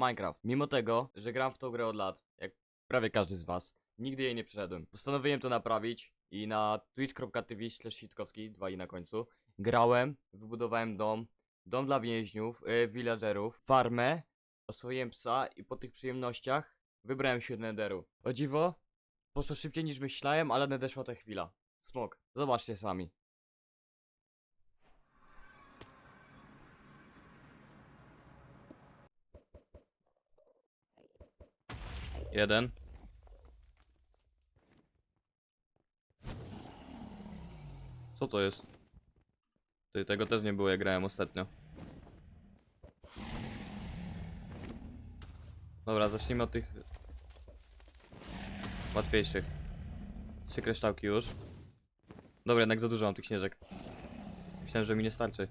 Minecraft. Mimo tego, że gram w tą grę od lat, jak prawie każdy z was, nigdy jej nie przeszedłem. Postanowiłem to naprawić i na twitch.tv sitkowski, dwa i na końcu, grałem, wybudowałem dom, dom dla więźniów, yy, villagerów, farmę, oswoiłem psa i po tych przyjemnościach wybrałem się do Netheru. O dziwo, poszło szybciej niż myślałem, ale nadeszła ta chwila. Smok, zobaczcie sami. Jeden. Co to jest? Ty, tego też nie było, jak grałem ostatnio. Dobra, zacznijmy od tych łatwiejszych. Trzy kryształki już. Dobra, jednak za dużo mam tych śnieżek. Myślałem, że mi nie starczy.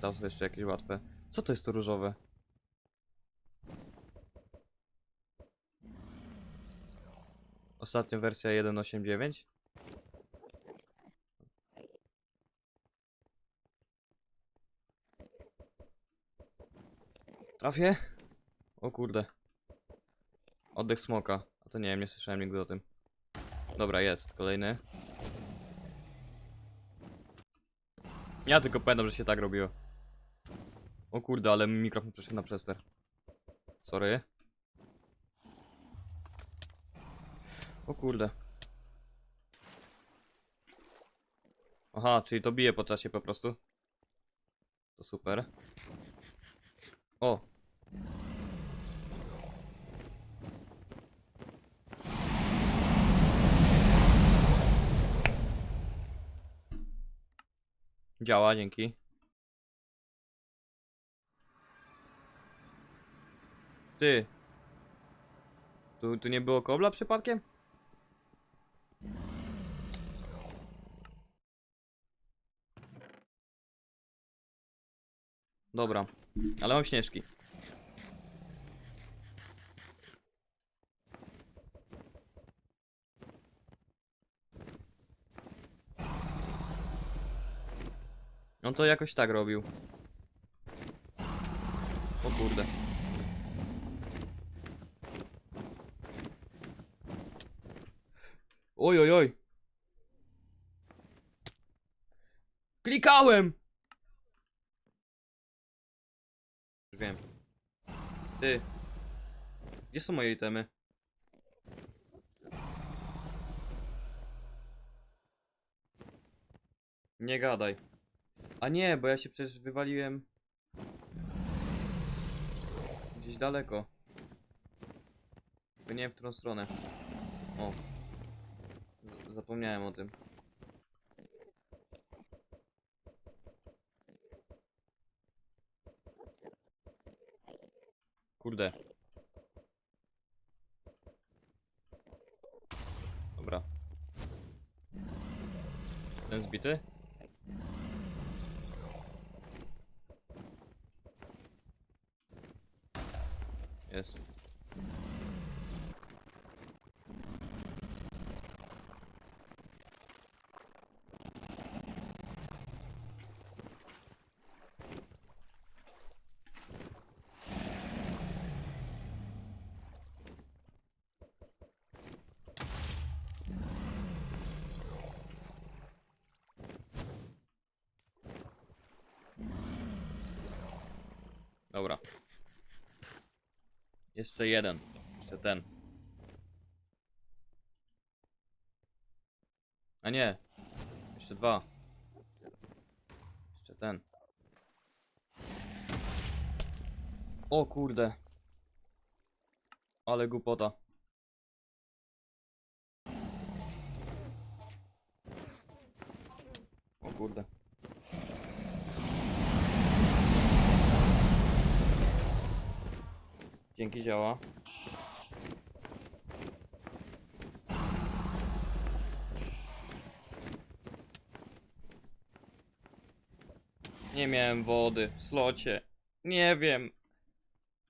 Tam są jeszcze jakieś łatwe. Co to jest to różowe? Ostatnia wersja 1.8.9? Trafię? O kurde. Oddech smoka. A to nie wiem, nie słyszałem nigdy o tym. Dobra, jest. Kolejny. Ja tylko pamiętam, że się tak robiło. O kurde, ale mikrofon przeszedł na przester. Sorry. O kurde. Aha, czyli to bije po czasie po prostu. To super. O! Działa, dzięki. Ty. Tu, tu nie było kobla przypadkiem? Dobra, ale mam śnieżki. On to jakoś tak robił. O kurde. Oj, oj, oj. Klikałem! Już wiem. Ty. Gdzie są moje itemy? Nie gadaj. A nie, bo ja się przecież wywaliłem gdzieś daleko. Tylko nie wiem w którą stronę. O. Zapomniałem o tym. Kurde. Dobra. Ten zbity? Jest. Dobra. Jeszcze jeden. Jeszcze ten. A nie. Jeszcze dwa. Jeszcze ten. O kurde. Ale głupota. O kurde. Dzięki działa. Nie miałem wody w slocie. Nie wiem.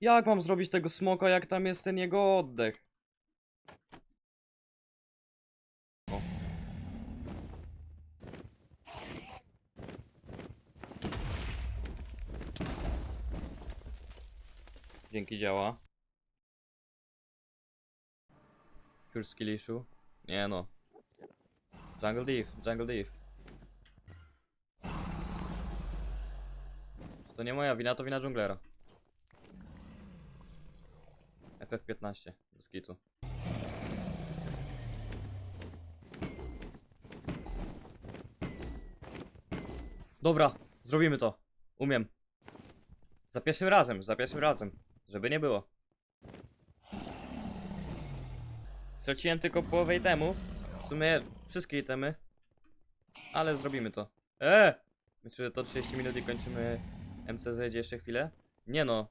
Jak mam zrobić tego smoka, jak tam jest ten jego oddech? Dzięki działa. Cure skill? Nie no. Jungle Div, Jungle Div. To nie moja wina, to wina dżunglera. FF15, bez kitu. Dobra, zrobimy to. Umiem. Za pierwszym razem, za pierwszym razem. Żeby nie było. Straciłem tylko połowę itemów. W sumie wszystkie itemy. Ale zrobimy to. Eee! Myślę, że to 30 minut i kończymy MC zejdzie jeszcze chwilę? Nie no.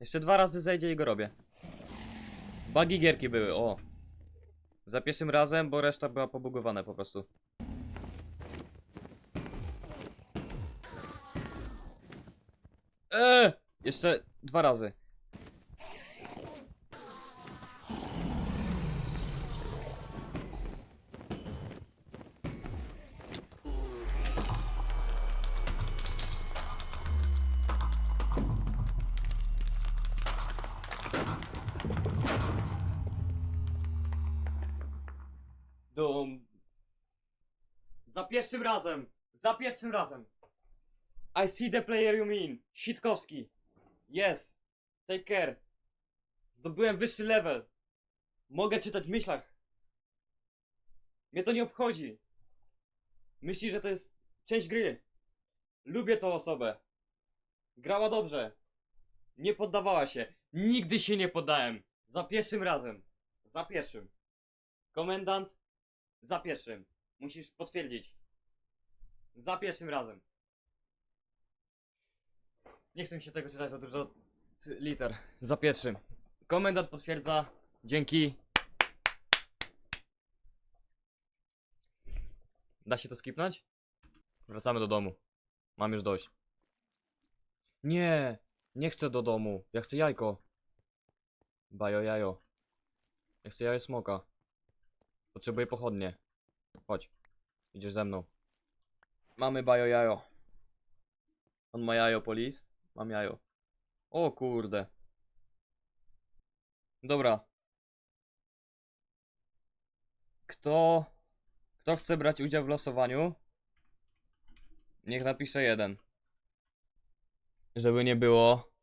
Jeszcze dwa razy zejdzie i go robię. Bugi gierki były, o. Za pierwszym razem, bo reszta była pobugowana po prostu. Eee! Jeszcze dwa razy. Dum. Za pierwszym razem! Za pierwszym razem! I see the player you mean. Sitkowski. Yes. Take care. Zdobyłem wyższy level. Mogę czytać w myślach. Mnie to nie obchodzi. Myśli, że to jest część gry. Lubię tą osobę. Grała dobrze. Nie poddawała się. Nigdy się nie poddałem. Za pierwszym razem. Za pierwszym. Komendant. Za pierwszym. Musisz potwierdzić. Za pierwszym razem. Nie chcę mi się tego czytać za dużo liter. Za pierwszym. Komendant potwierdza. Dzięki. Da się to skipnąć? Wracamy do domu. Mam już dość. Nie, nie chcę do domu. Ja chcę jajko. Bajo jajo. Ja chcę jajo smoka. Potrzebuję pochodnie. Chodź. Idziesz ze mną. Mamy bajo jajo. On ma jajo, polis? Mam jajo. O kurde. Dobra. Kto... Kto chce brać udział w losowaniu? Niech napisze jeden. Żeby nie było.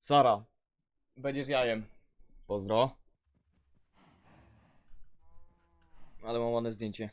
Sara. Będziesz jajem. Pozdro. Ale mam ładne zdjęcie.